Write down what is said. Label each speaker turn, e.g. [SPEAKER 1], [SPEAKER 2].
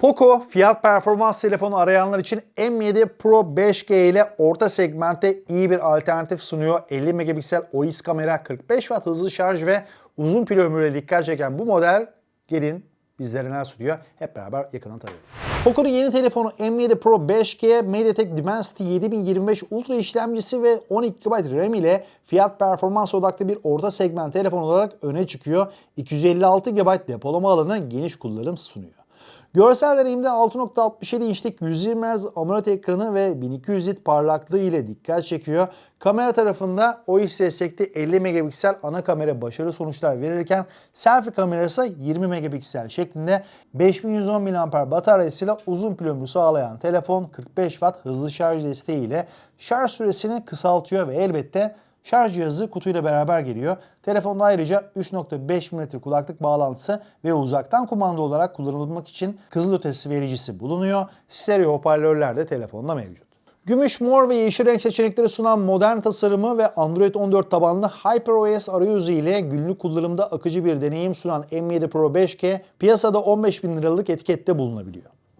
[SPEAKER 1] Poco fiyat performans telefonu arayanlar için M7 Pro 5G ile orta segmentte iyi bir alternatif sunuyor. 50 megapiksel OIS kamera, 45 watt hızlı şarj ve uzun pil ömrüyle dikkat çeken bu model gelin bizlere neler sunuyor hep beraber yakından tanıyalım. Poco'nun yeni telefonu M7 Pro 5G MediaTek Dimensity 7025 Ultra işlemcisi ve 12 GB RAM ile fiyat performans odaklı bir orta segment telefon olarak öne çıkıyor. 256 GB depolama alanı geniş kullanım sunuyor. Görsel deneyimde 6.67 inçlik 120 Hz AMOLED ekranı ve 1200 nit parlaklığı ile dikkat çekiyor. Kamera tarafında OIS destekli 50 megapiksel ana kamera başarılı sonuçlar verirken selfie kamerası 20 megapiksel şeklinde 5110 mAh bataryasıyla uzun pil ömrü sağlayan telefon 45 Watt hızlı şarj desteği ile şarj süresini kısaltıyor ve elbette Şarj cihazı kutuyla beraber geliyor. Telefonda ayrıca 3.5 mm kulaklık bağlantısı ve uzaktan kumanda olarak kullanılmak için kızılötesi vericisi bulunuyor. Stereo hoparlörler de telefonda mevcut. Gümüş, mor ve yeşil renk seçenekleri sunan modern tasarımı ve Android 14 tabanlı HyperOS arayüzü ile günlük kullanımda akıcı bir deneyim sunan M7 Pro 5G piyasada 15 bin liralık etikette bulunabiliyor.